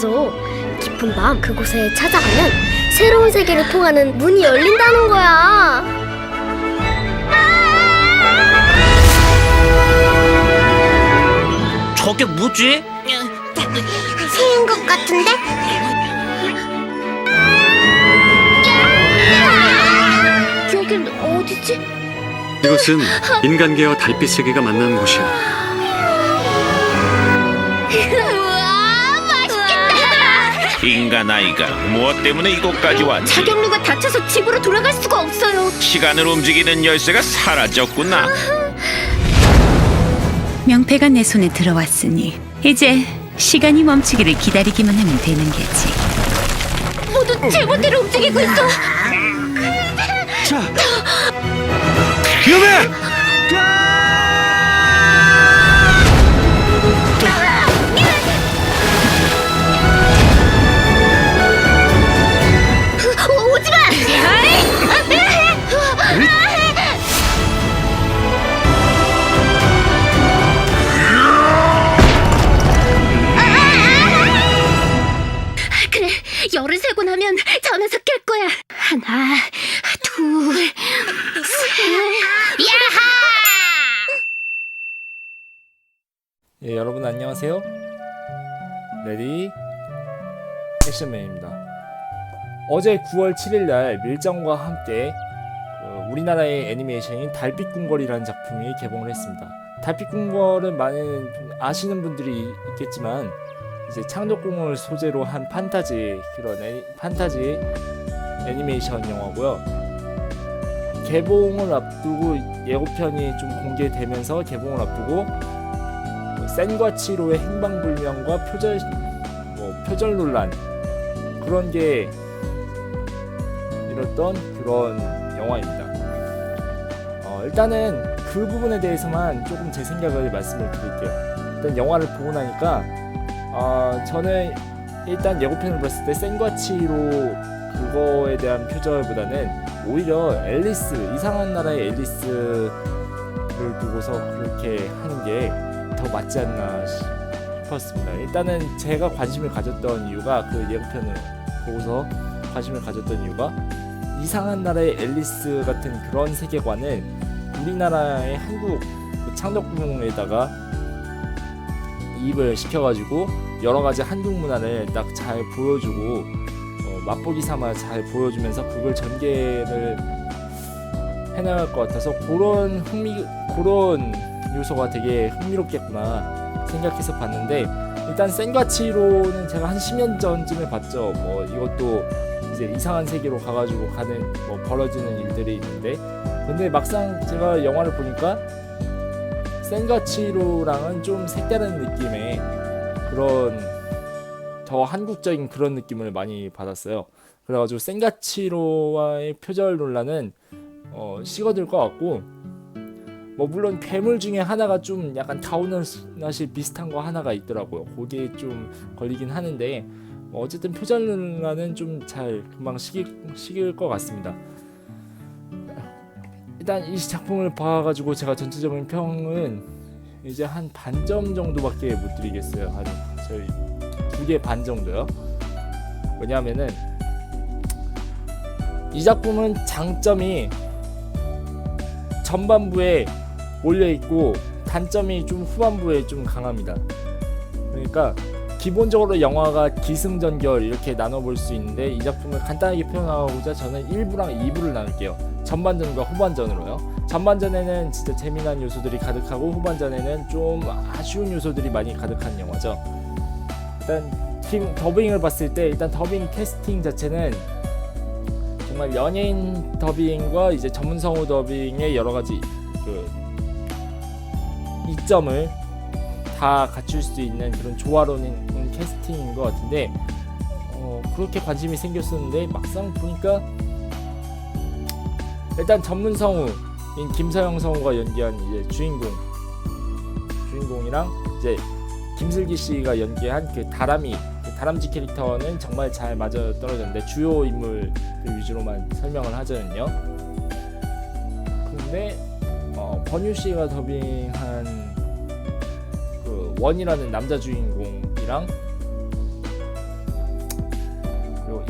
있어. 깊은 밤 그곳에 찾아가면 새로운 세계를 통하는 문이 열린다는 거야. 저게 뭐지? 새인 것 같은데? 여긴 어디지? 이곳은 인간계와 달빛 세계가 만나는 곳이야. 인간 아이가 무엇 때문에 이곳까지 왔지? 자경루가 다쳐서 집으로 돌아갈 수가 없어요. 시간을 움직이는 열쇠가 사라졌구나. 명패가 내 손에 들어왔으니 이제 시간이 멈추기를 기다리기만 하면 되는 게지. 모두 제멋대로 움직이고 있어. 위험해! 하나, 둘, 셋. 야하! 예, 여러분 안녕하세요. 레디 액션맨입니다. 어제 9월 7일 날 밀정과 함께 그 우리나라의 애니메이션인 달빛궁궐이라는 작품이 개봉을 했습니다. 달빛궁궐은 많은 아시는 분들이 있겠지만 이제 창조궁을 소재로 한 판타지 그런 애니, 판타지 애니메이션 영화고요. 개봉을 앞두고 예고편이 좀 공개되면서 개봉을 앞두고 뭐 센과 치로의 행방불명과 표절 뭐 표절 논란 그런 게 이뤘던 그런 영화입니다. 어, 일단은 그 부분에 대해서만 조금 제 생각을 말씀을 드릴게요. 일단 영화를 보고 나니까 어, 저는 일단 예고편을 봤을 때 센과 치로 그거에 대한 표절보다는 오히려 앨리스 이상한 나라의 앨리스를 두고서 그렇게 하는 게 더 맞지 않나 싶었습니다. 일단은 제가 관심을 가졌던 이유가 그 예고편을 보고서 관심을 가졌던 이유가 이상한 나라의 앨리스 같은 그런 세계관을 우리나라의 한국 그 창덕궁에다가 이입을 시켜가지고 여러 가지 한국 문화를 딱 잘 보여주고 어, 맛보기 삼아 잘 보여주면서 그걸 전개를 해나갈 것 같아서 그런 흥미 그런 요소가 되게 흥미롭겠구나 생각해서 봤는데 일단 센과치로는 제가 한 10년 전쯤에 봤죠. 뭐 이것도 이제 이상한 세계로 가가지고 가는 뭐 벌어지는 일들이 있는데 근데 막상 제가 영화를 보니까 센과치로랑은 좀 색다른 느낌의 그런 더 한국적인 그런 느낌을 많이 받았어요. 그래가지고 센가치로와의 표절 논란은 어, 식어들 것 같고 뭐 물론 괴물 중에 하나가 좀 약간 다운넛이 비슷한 거 하나가 있더라고요. 거기에 좀 걸리긴 하는데 뭐 어쨌든 표절 논란은 좀 잘 금방 식일, 식일 것 같습니다. 일단 이 작품을 봐가지고 제가 전체적인 평은 이제 한 반점 정도밖에 못 드리겠어요. 한 저희 두 개 반 정도요. 왜냐하면은 이 작품은 장점이 전반부에 몰려 있고 단점이 좀 후반부에 좀 강합니다. 그러니까 기본적으로 영화가 기승전결 이렇게 나눠볼 수 있는데 이 작품을 간단하게 표현하고자 저는 1부랑 2부를 나눌게요. 전반전과 후반전으로요. 전반전에는 진짜 재미난 요소들이 가득하고 후반전에는 좀 아쉬운 요소들이 많이 가득한 영화죠. 일단 팀 더빙을 봤을 때 일단 더빙 캐스팅 자체는 정말 연예인 더빙과 이제 전문 성우 더빙의 여러 가지 그 이점을 다 갖출 수 있는 그런 조화로운 캐스팅인 것 같은데 어, 그렇게 관심이 생겼었는데 막상 보니까 일단 전문 성우인 김서영 성우가 연기한 이제 주인공 주인공이랑 이제 김슬기 씨가 연기한 그 다람이 그 다람쥐 캐릭터는 정말 잘 맞아 떨어졌는데 주요 인물 그 위주로만 설명을 하자면요. 근데 어, 권유 씨가 더빙한 그 원이라는 남자 주인공이랑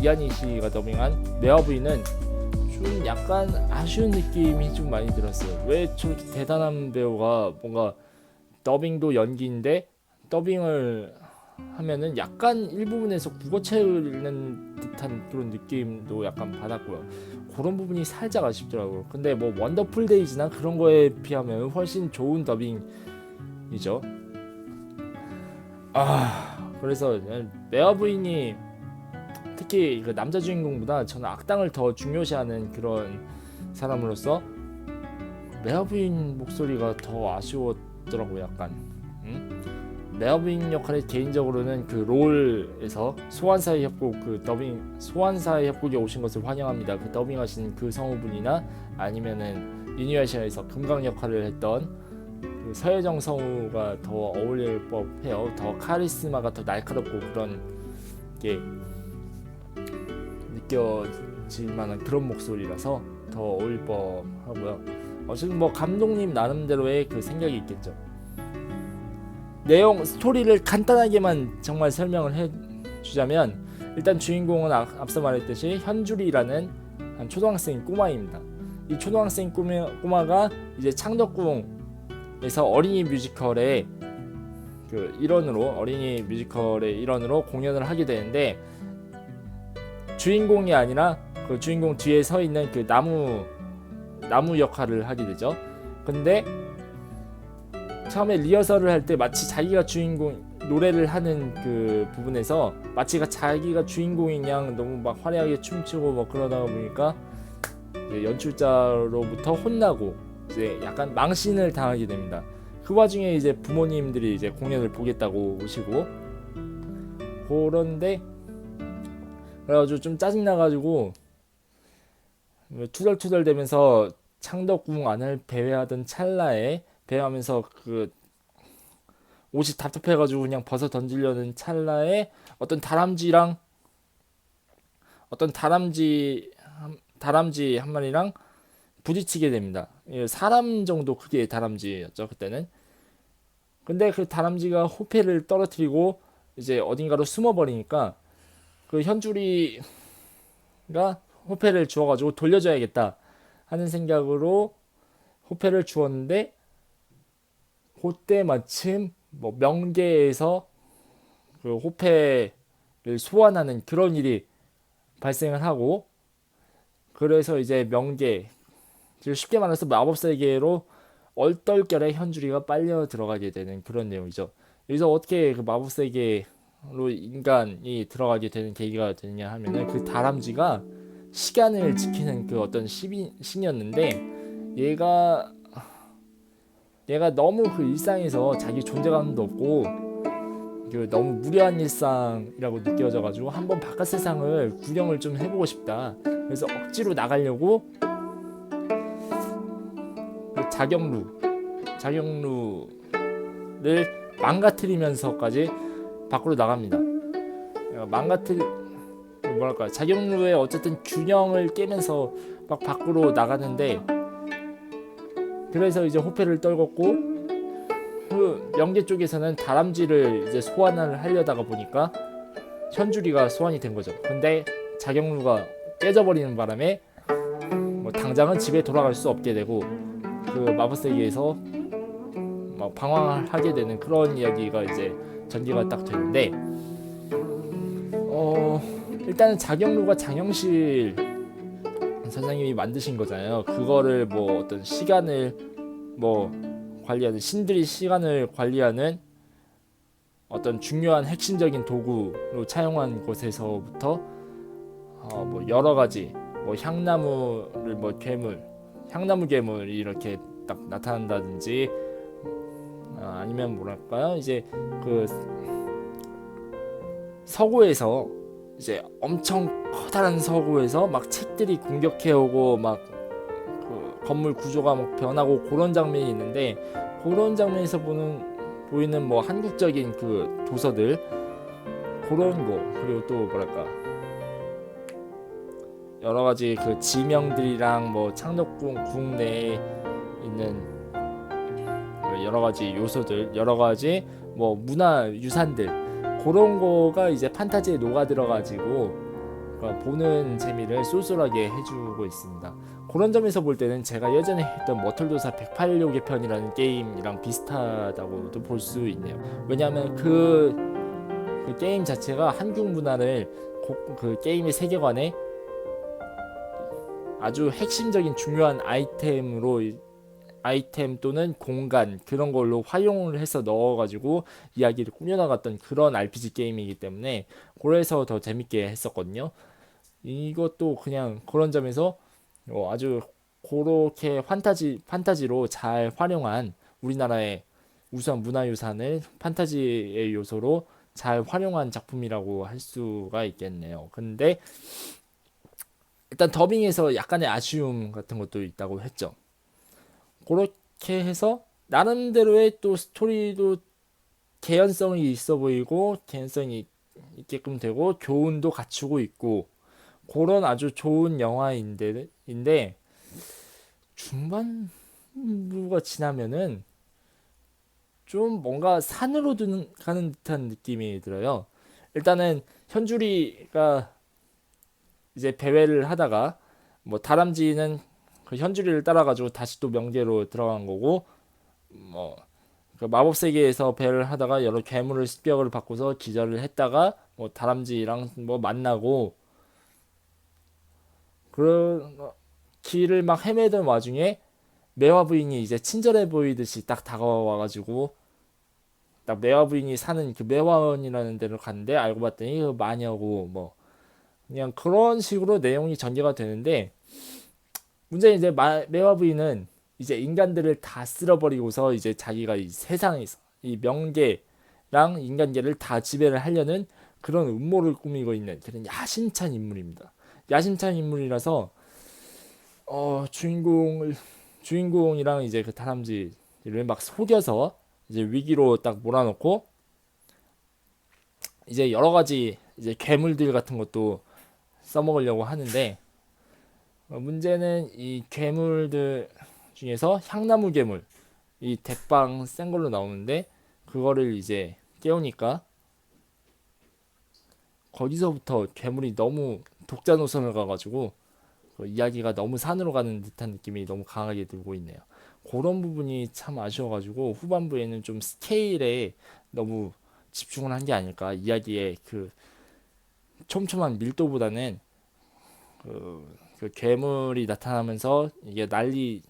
이한희 씨가 더빙한 메아부이는 좀 약간 아쉬운 느낌이 좀 많이 들었어요. 왜 저렇게 대단한 배우가 뭔가 더빙도 연기인데 더빙을 하면은 약간 일부분에서 국어 채우는 듯한 그런 느낌도 약간 받았고요. 그런 부분이 살짝 아쉽더라고요. 근데 뭐 원더풀 데이즈나 그런 거에 비하면 훨씬 좋은 더빙이죠. 아 그래서 메아 부인이 특히 그 남자 주인공보다 저는 악당을 더 중요시하는 그런 사람으로서 메아 부인 목소리가 더 아쉬웠더라고요. 약간. 음? 메어빈 역할에 개인적으로는 그 롤에서 소환사의 협곡 그 더빙 소환사의 협곡에 오신 것을 환영합니다. 그 더빙하신 그 성우분이나 아니면은 유니아시아에서 금강 역할을 했던 그 서혜정 성우가 더 어울릴 법해요. 더 카리스마가 더 날카롭고 그런 게 느껴질 만한 그런 목소리라서 더 어울릴 법하고요. 어쨌든 뭐 감독님 나름대로의 그 생각이 있겠죠. 내용 스토리를 간단하게만 정말 설명을 해주자면 일단 주인공은 아- 앞서 말했듯이 현주리라는 한 초등학생 꼬마입니다. 이 초등학생 꼬마, 꼬마 가 이제 창덕궁에서 어린이 뮤지컬의 그 일원으로 어린이 뮤지컬의 일원으로 공연을 하게 되는데 주인공이 아니라 그 주인공 뒤에 서 있는 그 나무 나무 역할을 하게 되죠. 근데 처음에 리허설을 할 때 마치 자기가 주인공 노래를 하는 그 부분에서 마치가 자기가 주인공인 양 너무 막 화려하게 춤추고 뭐 그러다 보니까 연출자로부터 혼나고 이제 약간 망신을 당하게 됩니다. 그 와중에 이제 부모님들이 이제 공연을 보겠다고 오시고 그런데 그래가지고 좀 짜증 나가지고 투덜투덜 대면서 창덕궁 안을 배회하던 찰나에 배회하면서 그 옷이 답답해가지고 그냥 벗어 던지려는 찰나에 어떤 다람쥐랑 어떤 다람쥐 한- 다람쥐 한 마리랑 부딪히게 됩니다. 예, 사람 정도 크기의 다람쥐였죠 그때는. 근데 그 다람쥐가 호패를 떨어뜨리고 이제 어딘가로 숨어버리니까 그 현주리가 호패를 주워가지고 돌려줘야겠다 하는 생각으로 호패를 주었는데 그때 마침 뭐 명계에서 그 호패를 소환하는 그런 일이 발생을 하고 그래서 이제 명계 즉 쉽게 말해서 마법 세계로 얼떨결에 현주리가 빨려 들어가게 되는 그런 내용이죠. 여기서 어떻게 그 마법 세계로 인간이 들어가게 되는 계기가 되느냐 하면은 그 다람쥐가 시간을 지키는 그 어떤 신이, 신이었는데 얘가 얘가 너무 그 일상에서 자기 존재감도 없고 그 너무 무례한 일상이라고 느껴져가지고 한번 바깥 세상을 구경을 좀 해보고 싶다. 그래서 억지로 나가려고 그 자경루 자경루를 망가뜨리면서까지 밖으로 나갑니다. 어, 망가뜨 뭐랄까 자경루의 어쨌든 균형을 깨면서 막 밖으로 나가는데 그래서 이제 호패를 떨궜고 그 명계 쪽에서는 다람쥐를 이제 소환을 하려다가 보니까 현주리가 소환이 된 거죠. 근데 자경루가 깨져버리는 바람에 뭐 당장은 집에 돌아갈 수 없게 되고 그 마법 세계에서 막 방황하게 되는 그런 이야기가 이제 전개가 딱 되는데 어 일단은 자경루가 장영실 선생님이 만드신 거잖아요. 그거를 뭐 어떤 시간을 뭐 관리하는 신들이 시간을 관리하는 어떤 중요한 핵심적인 도구로 차용한 곳에서부터 어 뭐 여러 가지 뭐 향나무를 뭐 괴물, 향나무 괴물이 이렇게 딱 나타난다든지 아, 아니면 뭐랄까요 이제 그 서구에서 이제 엄청 커다란 서구에서 막 책들이 공격해오고 막 그 건물 구조가 막 변하고 그런 장면이 있는데 그런 장면에서 보는 보이는 뭐 한국적인 그 도서들 그런 거 그리고 또 뭐랄까. 여러 가지 그 지명들이랑 뭐 창덕궁 국내에 있는 그 여러 가지 요소들 여러 가지 뭐 문화 유산들 그런 거가 이제 판타지에 녹아 들어 가지고 그러니까 보는 재미를 쏠쏠하게 해주고 있습니다. 그런 점에서 볼 때는 제가 예전에 했던 머털도사 108요괴 편이라는 게임이랑 비슷하다고도 볼 수 있네요. 왜냐하면 그, 그 게임 자체가 한국 문화를 고- 그 게임의 세계관에 아주 핵심적인 중요한 아이템으로 이- 아이템 또는 공간 그런 걸로 활용을 해서 넣어가지고 이야기를 꾸며나갔던 그런 RPG 게임이기 때문에 그래서 더 재밌게 했었거든요. 이것도 그냥 그런 점에서 어, 아주 그렇게 판타지 판타지로 잘 활용한 우리나라의 우수한 문화유산을 판타지의 요소로 잘 활용한 작품이라고 할 수가 있겠네요. 근데 일단 더빙에서 약간의 아쉬움 같은 것도 있다고 했죠. 그렇게 해서 나름대로의 또 스토리도 개연성이 있어 보이고 개연성이 있게끔 되고 교훈도 갖추고 있고 그런 아주 좋은 영화인데 인데 중반부가 지나면은 좀 뭔가 산으로 드는, 가는 듯한 느낌이 들어요. 일단은 현주리가 이제 배회를 하다가 뭐 다람쥐는 그 현주리를 따라가지고 다시 또 명계로 들어간 거고 뭐 그 마법 세계에서 배를 하다가 여러 괴물을 습격을 받고서 기절을 했다가 뭐 다람쥐랑 뭐 만나고 그런 길을 막 헤매던 와중에 매화 부인이 이제 친절해 보이듯이 딱 다가와가지고 딱 매화 부인이 사는 그 매화원이라는 데를 갔는데 알고 봤더니 그 마녀고 뭐 그냥 그런 식으로 내용이 전개가 되는데 문제는 이제 마, 매화 부인은 이제 인간들을 다 쓸어버리고서 이제 자기가 이 세상에서 이 명계랑 인간계를 다 지배를 하려는 그런 음모를 꾸미고 있는 그런 야심찬 인물입니다. 야심찬 인물이라서 어 주인공을 주인공이랑 이제 그 다람쥐를 막 속여서 이제 위기로 딱 몰아넣고 이제 여러 가지 이제 괴물들 같은 것도 써먹으려고 하는데 어, 문제는 이 괴물들 중에서 향나무 괴물 이 대빵 센 걸로 나오는데 그거를 이제 깨우니까 거기서부터 괴물이 너무 독자 노선을 가가지고 그 이야기가 너무 산으로 가는 듯한 느낌이 너무 강하게 들고 있네요. 그런 부분이 참 아쉬워가지고 후반부에는 좀 스케일에 너무 집중을 한 게 아닐까 이야기의 그 촘촘한 밀도보다는 그, 그 괴물이 나타나면서 이게 난리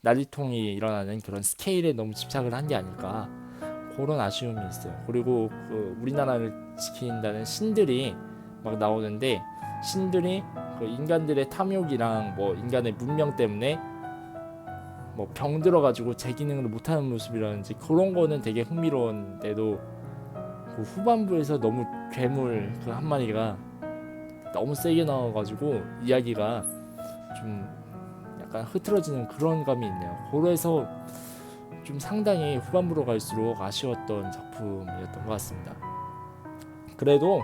난리통이 일어나는 그런 스케일에 너무 집착을 한 게 아닐까 그런 아쉬움이 있어요. 그리고 그 우리나라를 지킨다는 신들이 막 나오는데 신들이 그 인간들의 탐욕이랑 뭐 인간의 문명 때문에 뭐 병 들어 가지고 제 기능을 못하는 모습이라든지 그런 거는 되게 흥미로운데도 그 후반부에서 너무 괴물 그 한 마리가 너무 세게 나와가지고 이야기가 좀 약간 흐트러지는 그런 감이 있네요. 그래서 좀 상당히 후반부로 갈수록 아쉬웠던 작품이었던 것 같습니다. 그래도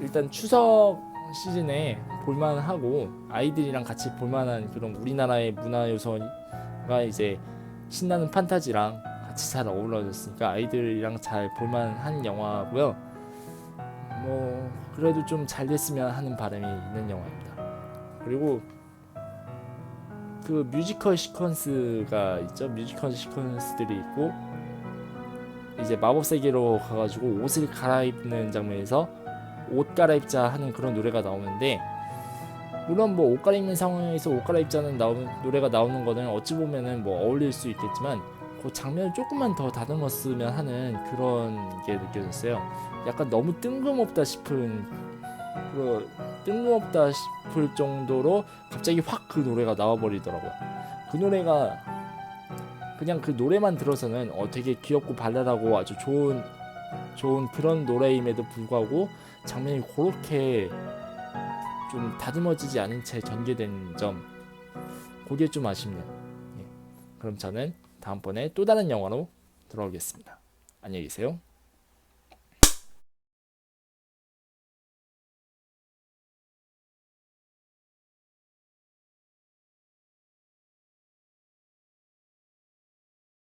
일단 추석 시즌에 볼만하고 아이들이랑 같이 볼만한 그런 우리나라의 문화 요소가 이제 신나는 판타지랑 같이 잘 어우러졌으니까 아이들이랑 잘 볼만한 영화고요. 뭐 그래도 좀 잘 됐으면 하는 바람이 있는 영화입니다. 그리고 그 뮤지컬 시퀀스가 있죠. 뮤지컬 시퀀스들이 있고 이제 마법 세계로 가가지고 옷을 갈아입는 장면에서 옷 갈아입자 하는 그런 노래가 나오는데 물론 뭐 옷 갈아입는 상황에서 옷 갈아입자는 나오는 노래가 나오는 거는 어찌 보면은 뭐 어울릴 수 있겠지만 그 장면을 조금만 더 다듬었으면 하는 그런 게 느껴졌어요. 약간 너무 뜬금없다 싶은 그 뜬금없다 싶을 정도로 갑자기 확 그 노래가 나와버리더라고요. 그 노래가 그냥 그 노래만 들어서는 어 되게 귀엽고 발랄하고 아주 좋은 좋은 그런 노래임에도 불구하고 장면이 그렇게 좀 다듬어지지 않은 채 전개된 점 그게 좀 아쉽네요. 예. 그럼 저는 다음번에 또 다른 영화로 돌아오겠습니다. 안녕히 계세요.